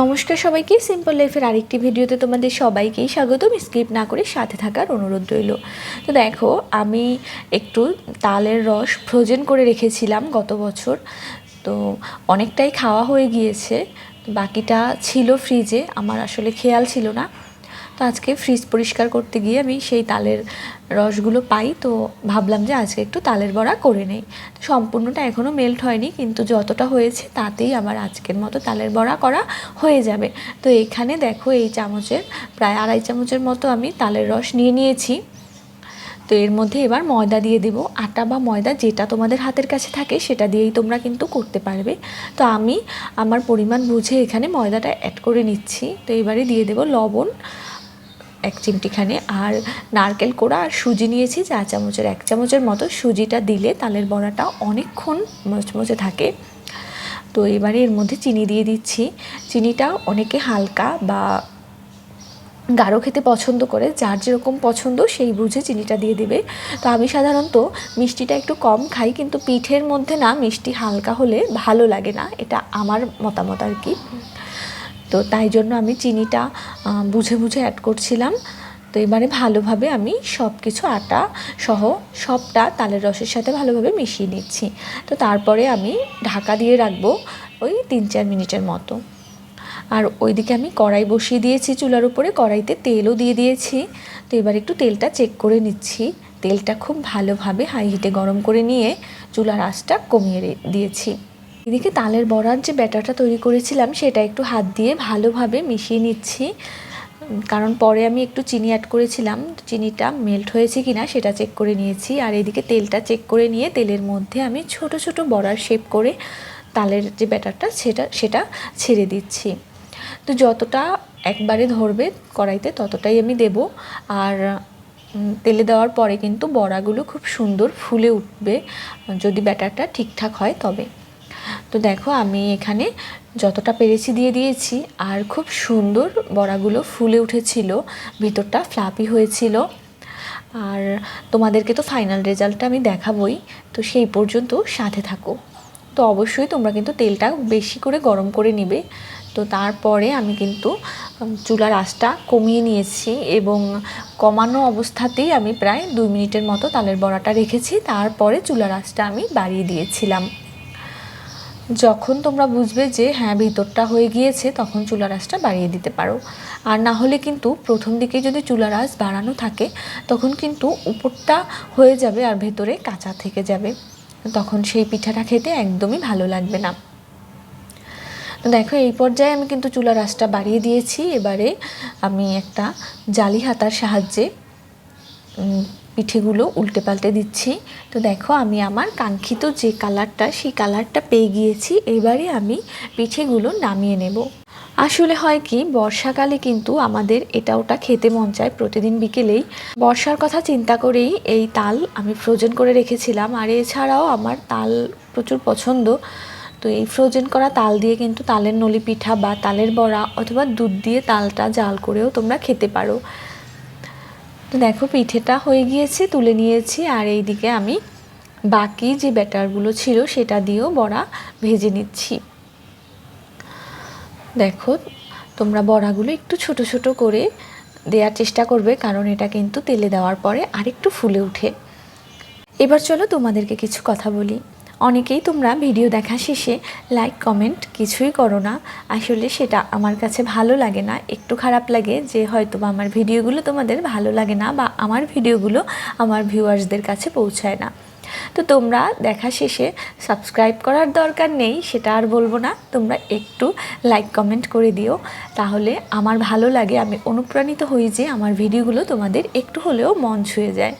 নমস্কার সবাইকে সিম্পল লাইফের আরেকটি ভিডিওতে তোমাদের সবাইকেই স্বাগতম। স্কিপ না করে সাথে থাকার অনুরোধ রইল। তো দেখো, আমি একটু তালের রস ফ্রোজেন করে রেখেছিলাম গত বছর। তো অনেকটাই খাওয়া হয়ে গিয়েছে। বাকিটা ছিল ফ্রিজে আমার আসলে খেয়াল ছিল না। তো আজকে ফ্রিজ পরিষ্কার করতে গিয়ে আমি সেই তালের রসগুলো পাই, তো ভাবলাম যে আজকে একটু তালের বড়া করে নেই। সম্পূর্ণটা এখনও মেল্ট হয়নি, কিন্তু যতটা হয়েছে তাতেই আমার আজকের মতো তালের বড়া করা হয়ে যাবে। তো এখানে দেখো এই চামচের, প্রায় আড়াই চামচের মতো আমি তালের রস নিয়ে নিয়েছি। তো এর মধ্যে এবার ময়দা দিয়ে দেবো। আটা বা ময়দা যেটা তোমাদের হাতের কাছে থাকে সেটা দিয়েই তোমরা কিন্তু করতে পারবে। তো আমি আমার পরিমাণ বুঝে এখানে ময়দাটা অ্যাড করে নিচ্ছি। তো এবারে দিয়ে দেবো লবণ এক চিমটিখানে আর নারকেল কোড়া আর সুজি নিয়েছি, চা চামচের এক চামচের মতো। সুজিটা দিলে তালের বড়াটা অনেকক্ষণ মচমচে থাকে। তো এবারে এর মধ্যে চিনি দিয়ে দিচ্ছি। চিনিটা অনেকে হালকা বা গাঢ় খেতে পছন্দ করে, যার যেরকম পছন্দ সেই বুঝে চিনিটা দিয়ে দেবে। তো আমি সাধারণত মিষ্টিটা একটু কম খাই, কিন্তু পিঠের মধ্যে না মিষ্টি হালকা হলে ভালো লাগে না। এটা আমার মতামত আর কি। তো তাই জন্য আমি চিনিটা বুঝে বুঝে অ্যাড করছিলাম। তো এবারে ভালোভাবে আমি সব কিছু আটা সহ সবটা তালের রসের সাথে ভালোভাবে মিশিয়ে নিচ্ছি। তো তারপরে আমি ঢাকা দিয়ে রাখব ওই তিন চার মিনিটের মতো। আর ওইদিকে আমি কড়াই বসিয়ে দিয়েছি চুলার উপরে, কড়াইতে তেলও দিয়ে দিয়েছি। তো এবার একটু তেলটা চেক করে নিচ্ছি। তেলটা খুব ভালোভাবে হাই হিটে গরম করে নিয়ে চুলার আঁচটা কমিয়ে দিয়েছি। এদিকে তালের বড়ার যে ব্যাটারটা তৈরি করেছিলাম, সেটা একটু হাত দিয়ে ভালোভাবে মিশিয়ে নিচ্ছি। কারণ পরে আমি একটু চিনি অ্যাড করেছিলাম, চিনিটা মেল্ট হয়েছে কি না সেটা চেক করে নিয়েছি। আর এদিকে তেলটা চেক করে নিয়ে তেলের মধ্যে আমি ছোট ছোট বড়ার শেপ করে তালের যে ব্যাটারটা, সেটা সেটা ছেড়ে দিচ্ছি। তো যতটা একবারে ধরবে কড়াইতে, ততটাই আমি দেব। আর তেলে দেওয়ার পরে কিন্তু বড়াগুলো খুব সুন্দর ফুলে উঠবে। যদি ব্যাটারটা ঠিকঠাক হয় তবে। তো দেখো, আমি এখানে যতটা পেরেছি দিয়ে দিয়েছি, আর খুব সুন্দর বড়াগুলো ফুলে উঠেছিল, ভিতরটা ফ্লাপি হয়েছিল। আর তোমাদেরকে তো ফাইনাল রেজাল্টটা আমি দেখাবই, তো সেই পর্যন্ত সাথে থাকো। তো অবশ্যই তোমরা কিন্তু তেলটা বেশি করে গরম করে নিবে। তো তারপরে আমি কিন্তু চুলার আঁচটা কমিয়ে নিয়েছি এবং কমানো অবস্থাতেই আমি প্রায় দুই মিনিটের মতো তালের বড়াটা রেখেছি। তারপরে চুলার আঁচটা আমি বাড়িয়ে দিয়েছিলাম। যখন তোমরা বুঝবে যে হ্যাঁ ভিতরটা হয়ে গিয়েছে, তখন চুলার আঁচটা বাড়িয়ে দিতে পারো। আর না হলে কিন্তু প্রথম দিকে যদি চুলার আঁচ বাড়ানো থাকে, তখন কিন্তু উপরটা হয়ে যাবে আর ভেতরে কাঁচা থেকে যাবে। তখন সেই পিঠাটা খেতে একদমই ভালো লাগবে না। দেখো, এই পর্যায়ে আমি কিন্তু চুলার আঁচটা বাড়িয়ে দিয়েছি। এবারে আমি একটা জালি হাতার সাহায্যে পিঠেগুলো উল্টে পাল্টে দিচ্ছি। তো দেখো, আমি আমার কাঙ্ক্ষিত যে কালারটা, সেই কালারটা পেয়ে গিয়েছি। এবারে আমি পিঠেগুলো নামিয়ে নেব। আসলে হয় কি, বর্ষাকালে কিন্তু আমাদের এটা ওটা খেতে মন চায় প্রতিদিন বিকেলেই। বর্ষার কথা চিন্তা করেই এই তাল আমি ফ্রোজেন করে রেখেছিলাম। আর এছাড়াও আমার তাল প্রচুর পছন্দ। তো এই ফ্রোজেন করা তাল দিয়ে কিন্তু তালের নলি পিঠা বা তালের বড়া অথবা দুধ দিয়ে তালটা জাল করেও তোমরা খেতে পারো। তো দেখো, পিঠেটা হয়ে গিয়েছে, তুলে নিয়েছি। আর এই দিকে আমি বাকি যে ব্যাটারগুলো ছিল, সেটা দিয়েও বড়া ভেজে নিচ্ছি। দেখো, তোমরা বড়াগুলো একটু ছোট ছোট করে দেওয়ার চেষ্টা করবে, কারণ এটা কিন্তু তেলে দেওয়ার পরে আরেকটু ফুলে উঠে এবার চলো তোমাদেরকে কিছু কথা বলি। অনেকেই তোমরা ভিডিও দেখা শেষে লাইক কমেন্ট কিছুই করো না। আসলে সেটা আমার কাছে ভালো লাগে না। একটু খারাপ লাগে যে হয়তো বা আমার ভিডিওগুলো তোমাদের ভালো লাগে না বা আমার ভিডিওগুলো আমার ভিউয়ার্সদের কাছে পৌঁছায় না। তো তোমরা দেখা শেষে সাবস্ক্রাইব করার দরকার নেই, সেটা আর বলব না। তোমরা একটু লাইক কমেন্ট করে দিও। তাহলে আমার ভালো লাগে, আমি অনুপ্রাণিত হই যে আমার ভিডিওগুলো তোমাদের একটু হলেও মন ছুঁয়ে যায়।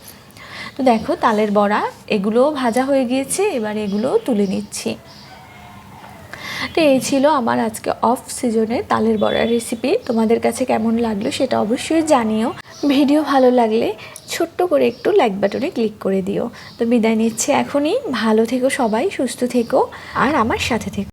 তো দেখো, তালের বড়া, এগুলোও ভাজা হয়ে গিয়েছে, এবার এগুলোও তুলে নিচ্ছি। তো এই ছিল আমার আজকে অফ সিজনে তালের বড়ার রেসিপি তোমাদের কাছে কেমন লাগল সেটা অবশ্যই জানিও। ভিডিও ভালো লাগলে ছোট্ট করে একটু লাইক বাটনে ক্লিক করে দিও। তো বিদায় নিচ্ছে এখনই। ভালো থেকো সবাই, সুস্থ থেকো, আর আমার সাথে থেকো।